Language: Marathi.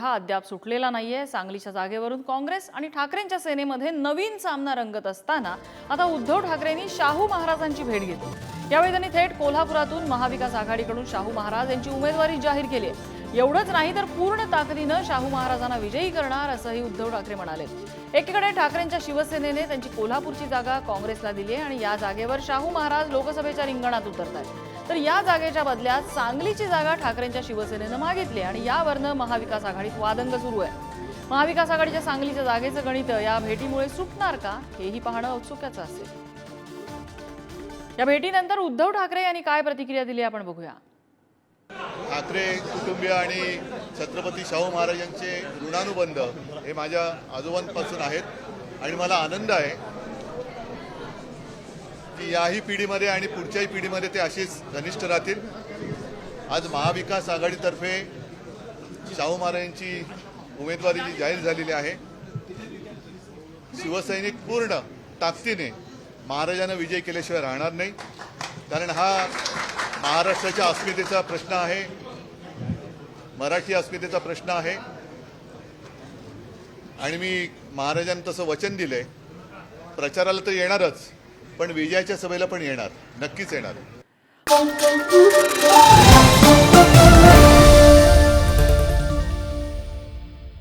लढा अद्याप सुटलेला नाहीये. सांगलीच्या जागेवरून काँग्रेस आणि ठाकरेंच्या सेनेमध्ये नवीन सामना रंगत असताना आता उद्धव ठाकरेंनी शाहू महाराजांची भेट घेतली. यावेळी त्यांनी थेट कोल्हापुरातून महाविकास आघाडीकडून शाहू महाराज यांची उमेदवारी जाहीर केली आहे. एवढंच नाही तर पूर्ण ताकदीनं शाहू महाराजांना विजयी करणार असंही उद्धव ठाकरे म्हणाले. एकीकडे ठाकरेंच्या शिवसेनेने त्यांची कोल्हापूरची जागा काँग्रेसला दिली आहे आणि या जागेवर शाहू महाराज लोकसभेच्या रिंगणात उतरत आहेत तर या जागेच्या बदल्यात सांगलीची जागा ठाकरेंच्या शिवसेनेनं मागितली आणि यावरनं महाविकास आघाडीत वादंग सुरू आहे. महाविकास आघाडीच्या सांगलीच्या जागेचं गणित या भेटीमुळे सुटणार का हेही पाहणं औत्सुक्याचं असेल. या भेटीनंतर उद्धव ठाकरे यांनी काय प्रतिक्रिया दिली आपण बघूया. ठाकरे कुटुंबीय आणि छत्रपती शाहू महाराजांचे ऋणानुबंध हे माझ्या आजोबांपासून आहेत आणि मला आनंद आहे. याही पिढीमध्ये आणि पुढच्याही पिढीमध्ये ते असेच घनिष्ठ राहतील. आज महाविकास आघाडीतर्फे शाहू महाराजांची उमेदवारी जी जाहीर झालेली आहे शिवसैनिक पूर्ण ताकदीने महाराजांना विजय केल्याशिवाय राहणार नाही. कारण हा महाराष्ट्राच्या अस्मितेचा प्रश्न आहे मराठी अस्मितेचा प्रश्न आहे. आणि मी महाराजांना तसं वचन दिलंय. प्रचाराला तर येणारच. पण विजयाच्या सभेला पण येणार नक्कीच येणार.